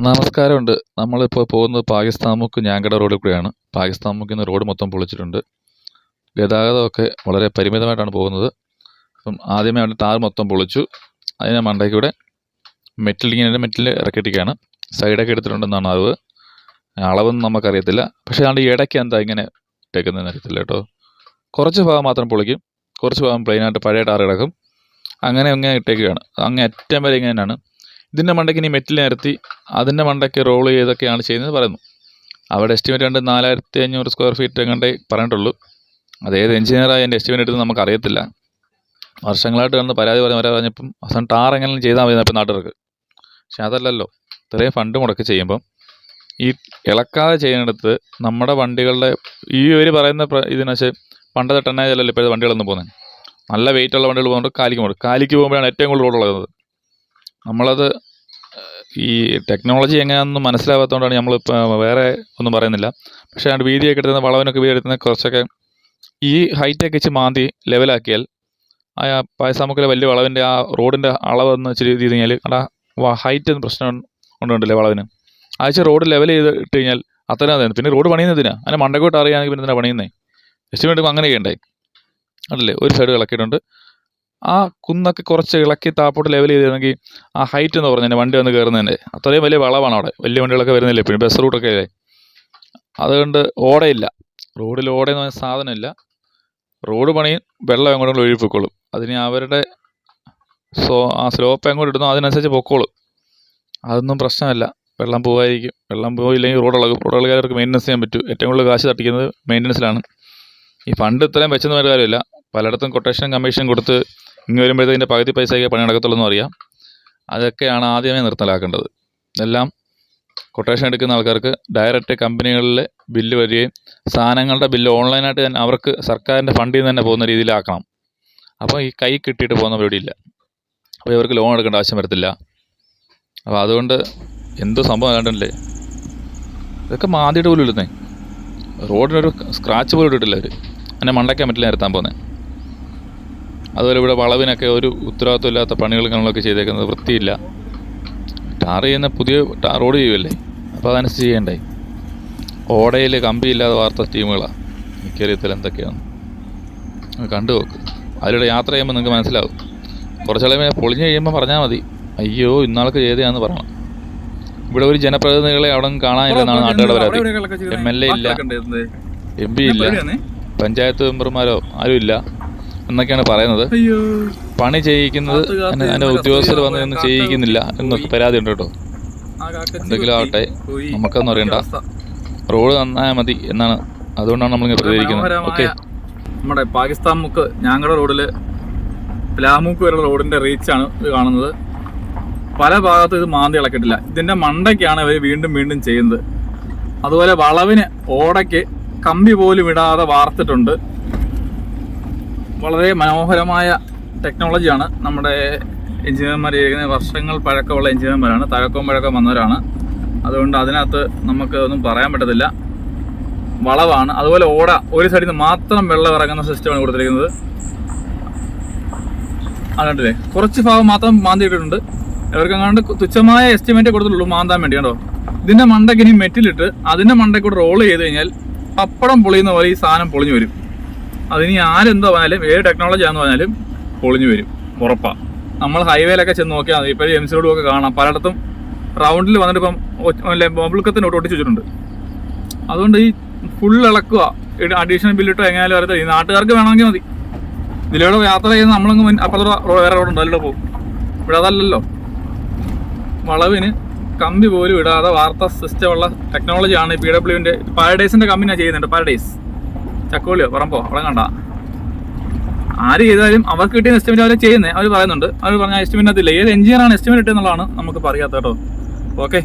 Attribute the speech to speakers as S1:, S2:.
S1: നമസ്കാരമുണ്ട്. നമ്മളിപ്പോൾ പോകുന്നത് പാകിസ്ഥാൻ മുക്ക് ഞാങ്കട റോഡിൽ കൂടെയാണ്. പാകിസ്ഥാൻ മുക്കിൽ നിന്ന് റോഡ് മൊത്തം പൊളിച്ചിട്ടുണ്ട്. ഗതാഗതമൊക്കെ വളരെ പരിമിതമായിട്ടാണ് പോകുന്നത്. അപ്പം ആദ്യമേ അവിടെ താർ മൊത്തം പൊളിച്ചു. അതിന് മണ്ടയ്ക്കൂടെ മെറ്റൽ ഇങ്ങനെ മെറ്റൽ ഇറക്കിയിട്ടിരിക്കുകയാണ്. സൈഡൊക്കെ എടുത്തിട്ടുണ്ടെന്നാണ് അറിവ്. അളവൊന്നും നമുക്കറിയത്തില്ല. പക്ഷേ അതിന്റെ ഇടയ്ക്ക് എന്താ ഇങ്ങനെ ഇട്ടേക്കുന്നതെന്ന് അറിയത്തില്ല കേട്ടോ. കുറച്ച് ഭാഗം മാത്രം പൊളിക്കും. കുറച്ച് ഭാഗം പ്ലെയിനായിട്ട് പഴയ ടാർ കിടക്കും അങ്ങനെ അങ്ങനെ ഇട്ടേക്കുകയാണ്. അങ്ങ് അറ്റം വരെ ഇങ്ങനെയാണ്. ഇതിന്റെ മണ്ടയ്ക്ക് ഇനി മെറ്റിൽ നിരത്തി അതിന്റെ മണ്ടയ്ക്ക് റോൾ ചെയ്തൊക്കെയാണ് ചെയ്യുന്നത് പറയുന്നു. അവിടെ എസ്റ്റിമേറ്റ് കണ്ട് നാലായിരത്തി അഞ്ഞൂറ് സ്ക്വയർ ഫീറ്റ് എങ്ങാണ്ടേ പറഞ്ഞിട്ടുള്ളൂ. അത് ഏത് എഞ്ചിനീയറായി എന്റെ എസ്റ്റിമേറ്റ് എടുത്ത് നമുക്കറിയത്തില്ല. വർഷങ്ങളായിട്ട് കണ്ട് പരാതി പറഞ്ഞ് പരാതി പറഞ്ഞപ്പം അവസാനം ടാർ എങ്ങനെ ചെയ്താൽ മതി ഇപ്പം നാട്ടുകാർക്ക്. പക്ഷെ അതല്ലല്ലോ ഇത്രയും ഫണ്ട് മുടക്കി ചെയ്യുമ്പം ഈ ഇളക്കാതെ ചെയ്യുന്നിടത്ത് നമ്മുടെ വണ്ടികളുടെ ഈ ഒരു പറയുന്ന ഇതിനെ ഇതിന് വെച്ച് പണ്ടത്തെ ടെണ്ണേജല്ലല്ലോ ഇപ്പോഴത്തെ വണ്ടികളൊന്നും പോകുന്നത്. നല്ല വെയിറ്റുള്ള വണ്ടികൾ പോകുന്നുണ്ട് കാലിക്ക് പോകും കാലിക്ക് പോകുമ്പോഴാണ് ഏറ്റവും കൂടുതൽ റോഡ് റോഡുള്ളത് നമ്മളത് ഈ ടെക്നോളജി എങ്ങനെയാണെന്ന് മനസ്സിലാവാത്തതുകൊണ്ടാണ് നമ്മൾ നമ്മളിപ്പോൾ വേറെ ഒന്നും പറയുന്നില്ല. പക്ഷേ അത് വീതിയൊക്കെ എടുത്തുന്ന വളവനൊക്കെ വീതി എടുത്തുന്ന കുറച്ചൊക്കെ ഈ ഹൈറ്റൊക്കെ വെച്ച് മാന്തി ലെവലാക്കിയാൽ ആ പായസാമുക്കിലെ വലിയ വളവിന്റെ ആ റോഡിന്റെ അളവെന്ന് ഇച്ചിരി രീതി കഴിഞ്ഞാൽ അവിടെ ഹൈറ്റ് പ്രശ്നം കൊണ്ടുണ്ടല്ലേ വളവിന്? ആഴ്ച വെച്ച് റോഡ് ലെവൽ ചെയ്ത് ഇട്ട് കഴിഞ്ഞാൽ അത്രയും അതെ പിന്നെ റോഡ് പണിയുന്നതിനാ അങ്ങനെ മണ്ടക്കോട്ട് അറിയാമെങ്കിൽ പിന്നെ എന്തിനാണ് പണിയുന്നത് എസ്റ്റിമേറ്റ് അങ്ങനെ ചെയ്യണ്ടേ അതല്ലേ ഒരു സൈഡ് ഇളക്കിയിട്ടുണ്ട് ആ കുന്നൊക്കെ കുറച്ച് ഇളക്കി താപ്പോട്ട് ലെവൽ ചെയ്തിരുന്നെങ്കിൽ ആ ഹൈറ്റ് എന്ന് പറഞ്ഞു വണ്ടി വന്ന് കയറുന്നതിന്റെ അത്രയും വലിയ വളവാണ് അവിടെ. വലിയ വണ്ടികളൊക്കെ വരുന്നില്ല പിന്നെ ബസ് റൂട്ടൊക്കെ അല്ലേ? അതുകൊണ്ട് ഓടയില്ല. റോഡിൽ ഓടയെന്ന് പറഞ്ഞ സാധനമില്ല. റോഡ് പണി വെള്ളം എങ്ങോട്ടും ഒഴിപ്പിക്കോളും പൊക്കോളും അതിന് അവരുടെ സോ ആ സ്ലോപ്പ് എങ്ങോട്ട് ഇടുന്നു അതിനനുസരിച്ച് പൊക്കോളും. അതൊന്നും പ്രശ്നമല്ല. വെള്ളം പോകാതിരിക്കും വെള്ളം പോയില്ലെങ്കിൽ റോഡ് ഇളകും. റോഡ് ഇളകാർക്ക് മെയിന്റനൻസ് ചെയ്യാൻ പറ്റും. ഏറ്റവും കൂടുതൽ കാശ് തട്ടിക്കുന്നത് മെയിന്റനൻസിലാണ് ഈ ഫണ്ട് ഇത്രയും വെച്ചെന്ന് ഒരു കാര്യമില്ല. പലയിടത്തും കൊട്ടേഷൻ കമ്മീഷൻ കൊടുത്ത് ഇങ്ങ് വരുമ്പോഴത്തേക്കിന്റെ പകുതി പൈസയൊക്കെ പണി നടക്കത്തുള്ളൂ എന്ന് അറിയാം. അതൊക്കെയാണ് ആദ്യമേ നിർത്തലാക്കേണ്ടത്. എല്ലാം കൊട്ടേഷൻ എടുക്കുന്ന ആൾക്കാർക്ക് ഡയറക്റ്റ് കമ്പനികളിൽ ബില്ല് വരികയും സാധനങ്ങളുടെ ബില്ല് ഓൺലൈനായിട്ട് തന്നെ അവർക്ക് സർക്കാരിന്റെ ഫണ്ടിൽ നിന്ന് തന്നെ പോകുന്ന രീതിയിലാക്കണം. അപ്പോൾ ഈ കൈ കിട്ടിയിട്ട് പോകുന്ന പരിപാടിയില്ല അപ്പോൾ ഇവർക്ക് ലോൺ എടുക്കേണ്ട ആവശ്യം വരത്തില്ല. അപ്പോൾ അതുകൊണ്ട് എന്ത് സംഭവം അല്ലാണ്ടല്ലേ ഇതൊക്കെ മാതിയുടെ പോലും ഇടുന്നേ. റോഡിനൊരു സ്ക്രാച്ച് പോലും ഇട്ടിട്ടില്ല അവർ എന്നെ മണ്ടയ്ക്കാൻ പറ്റില്ല നിരത്താൻ പോകുന്നത് അതുപോലെ ഇവിടെ വളവിനൊക്കെ ഒരു ഉത്തരവാദിത്വം ഇല്ലാത്ത പണികൾ കാര്യങ്ങളൊക്കെ ചെയ്തേക്കുന്നത് വൃത്തിയില്ല. ടാർ ചെയ്യുന്ന പുതിയ ടാർ റോഡ് ചെയ്യുമല്ലേ അപ്പോൾ അതനുസരിച്ച് ചെയ്യണ്ടേ? ഓടയിൽ കമ്പിയില്ലാതെ വാർത്ത ടീമുകളാണ് എനിക്കറിയത്തില്ല എന്തൊക്കെയാണ് കണ്ടു നോക്ക്. അതിലൂടെ യാത്ര ചെയ്യുമ്പോൾ നിങ്ങൾക്ക് മനസ്സിലാവും. കുറച്ചാളെ പൊളിഞ്ഞ് കഴിയുമ്പോൾ പറഞ്ഞാൽ മതി. അയ്യോ ഇന്നാൾക്ക് ചെയ്തതാന്ന് പറയണം. ഇവിടെ ഒരു ജനപ്രതിനിധികളെ അവിടെ നിന്ന് കാണാനില്ലെന്നാണ് നാട്ടുകാരുടെ പരാതി. എം എൽ എ ഇല്ല. എം പി ഇല്ല. പഞ്ചായത്ത് മെമ്പർമാരോ ആരും ഇല്ല. എന്നൊക്കെയാണ് പറയുന്നത്. പണി ചെയ്യിക്കുന്നത് അതിന്റെ ഉദ്യോഗസ്ഥർ വന്ന് നിന്ന് ചെയ്യിക്കുന്നില്ല എന്നൊക്കെ പരാതി ഉണ്ട് കേട്ടോ. എന്തെങ്കിലും ആവട്ടെ. നമുക്കൊന്നും അറിയണ്ട റോഡ് നന്നായാൽ മതി എന്നാണ്. അതുകൊണ്ടാണ് നമ്മളിങ്ങനെ പ്രതികരിക്കുന്നത്. ഓക്കെ.
S2: നമ്മുടെ പാകിസ്ഥാൻ മുക്ക് ഞങ്ങളുടെ റോഡിൽ പ്ലാമൂക്ക് വരെ റോഡിന്റെ റീച്ചാണ് ഇത് കാണുന്നത്. പല ഭാഗത്തും ഇത് മാന്തി ഇളക്കിയിട്ടില്ല. ഇതിന്റെ മണ്ടയ്ക്കാണ് ഇവർ വീണ്ടും വീണ്ടും ചെയ്യുന്നത്. അതുപോലെ വളവിന് ഓടയ്ക്ക് കമ്പി പോലും ഇടാതെ വാർത്തിട്ടുണ്ട്. വളരെ മനോഹരമായ ടെക്നോളജിയാണ് നമ്മുടെ എഞ്ചിനീയർമാർ വർഷങ്ങൾ പഴക്കമുള്ള എഞ്ചിനീയർമാരാണ് തഴക്കവും പഴക്കം വന്നവരാണ്. അതുകൊണ്ട് അതിനകത്ത് നമുക്ക് ഒന്നും പറയാൻ പറ്റത്തില്ല. വളവാണ്. അതുപോലെ ഓട ഒരു സൈഡിൽ നിന്ന് മാത്രം വെള്ളം ഇറങ്ങുന്ന സിസ്റ്റമാണ് കൊടുത്തിരിക്കുന്നത്. അതുകൊണ്ടല്ലേ കുറച്ച് ഭാഗം മാത്രം മാന്തിയിട്ടുണ്ട് ഇവർക്കെങ്ങാണ്ട് തുച്ഛമായ എസ്റ്റിമേറ്റ് കൊടുത്തിട്ടുള്ളൂ മാന്താൻ വേണ്ടി കേട്ടോ ഇതിന്റെ മണ്ടയ്ക്ക് ഇനി മെറ്റിലിട്ട് അതിന്റെ മണ്ടയ്ക്കൂടെ റോൾ ചെയ്ത് കഴിഞ്ഞാൽ പപ്പടം പൊളിയുന്ന പോലെ ഈ സാധനം പൊളിഞ്ഞു വരും. അതിനി ആരെന്തോ പറഞ്ഞാലും ഏത് ടെക്നോളജി ആണെന്ന് പറഞ്ഞാലും പൊളിഞ്ഞു വരും ഉറപ്പാ. നമ്മൾ ഹൈവേയിലൊക്കെ ചെന്ന് നോക്കിയാൽ മതി. ഇപ്പോൾ എം സി റോഡും ഒക്കെ കാണാം. പലയിടത്തും റൗണ്ടിൽ വന്നിട്ട് ഇപ്പം ബബിൾക്കത്തിന് ഒട്ടിച്ചു വെച്ചിട്ടുണ്ട് അതുകൊണ്ട് ഈ ഫുൾ ഇളക്കുക. അഡീഷണൽ ബില്ലിട്ടോ എങ്ങനെയാലും വരത്തില്ല ഈ നാട്ടുകാർക്ക് വേണമെങ്കിൽ മതി. ഇതിലൂടെ യാത്ര ചെയ്യുന്ന നമ്മളങ്ങ് അപ്പുറത്തോടെ വേറെ റോഡുണ്ട്. അതിലൂടെ പോകും. ഇവിടെ അതല്ലല്ലോ. വളവിന് കമ്പി പോലും ഇടാതെ വാർത്താ സിസ്റ്റമുള്ള ടെക്നോളജിയാണ് പി ഡബ്ല്യുവിന്റെ പാരഡൈസിന്റെ കമ്പനിയാണ് ചെയ്യുന്നുണ്ട്. പാരഡൈസ് ചക്കോളിയോ പറമ്പോ അവിടെ കണ്ട. ആര് ചെയ്താലും അവർക്ക് കിട്ടിയ എസ്റ്റിമേറ്റ് അവർ ചെയ്യുന്നത് അവർ പറയുന്നുണ്ട്. അവർ പറഞ്ഞ എസ്റ്റിമേറ്റ് അതില്ല ഏത് എഞ്ചിനീയറാണ് എസ്റ്റിമേറ്റ് ഇട്ടെന്നുള്ളതാണ് നമുക്ക് പറയാത്ത കേട്ടോ. ഓക്കെ